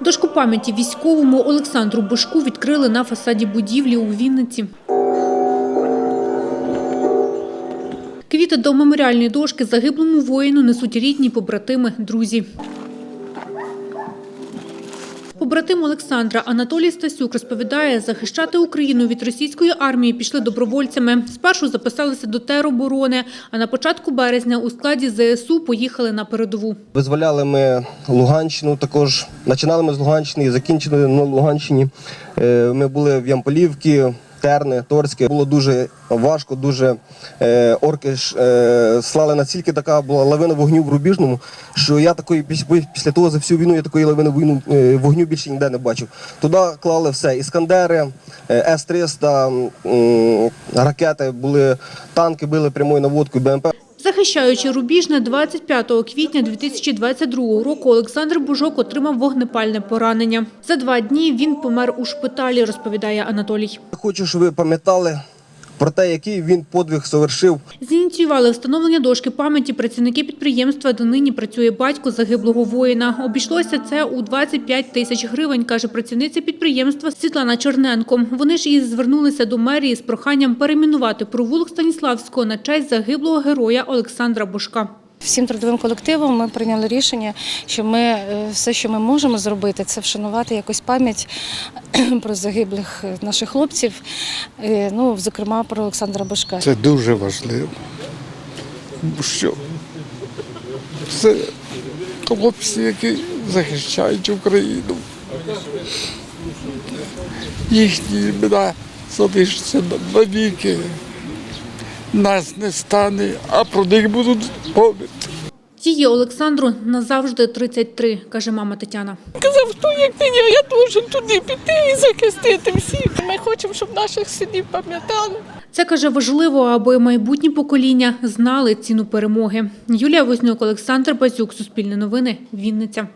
Дошку пам'яті військовому Олександру Бошку відкрили на фасаді будівлі у Вінниці. Квіти до меморіальної дошки загиблому воїну несуть рідні, побратими, друзі. Побратим Олександра Анатолій Стасюк розповідає, захищати Україну від російської армії пішли добровольцями. Спершу записалися до тероборони, а на початку березня у складі ЗСУ поїхали на передову. Визволяли ми Луганщину також. Починали ми з Луганщини і закінчили на Луганщині. Е, Ми були в Ямполівці, Терни, Торське. Було дуже важко, дуже е, орки ж е, слали настільки така була лавина вогню в Рубіжному, що я такої піс- після того за всю війну я такої лавини е, вогню більше ніде не бачив. Туди клали все: іскандери, е, С-300, м, ракети, були танки, били прямою наводкою, БМП. Захищаючи Рубіжне, 25 квітня 2022 року Олександр Бужок отримав вогнепальне поранення. За два дні він помер у шпиталі, розповідає Анатолій. Хочу, щоб ви пам'ятали про те, який він подвиг совершив. Зініціювали встановлення дошки пам'яті працівники підприємства, де нині працює батько загиблого воїна. Обійшлося це у 25 тисяч гривень, каже працівниця підприємства Світлана Чорненко. Вони ж і звернулися до мерії з проханням перейменувати провулок Станіславського на честь загиблого героя Олександра Бошка. Всім трудовим колективом ми прийняли рішення, що ми е, все, що ми можемо зробити, це вшанувати якось пам'ять про загиблих е, наших хлопців, е, ну, зокрема про Олександра Башка. Це дуже важливо. Що це хлопці, які захищають Україну. Їхні імена залишаться навіки. Нас не стане, а про них будуть пам'ятати. Її Олександру назавжди 33, каже мама Тетяна. Казав, хто як не я, я должен туди піти і захистити всіх. Ми хочемо, щоб наших синів пам'ятали. Це каже важливо, аби майбутні покоління знали ціну перемоги. Юлія Вознюк, Олександр Базюк, Суспільне новини, Вінниця.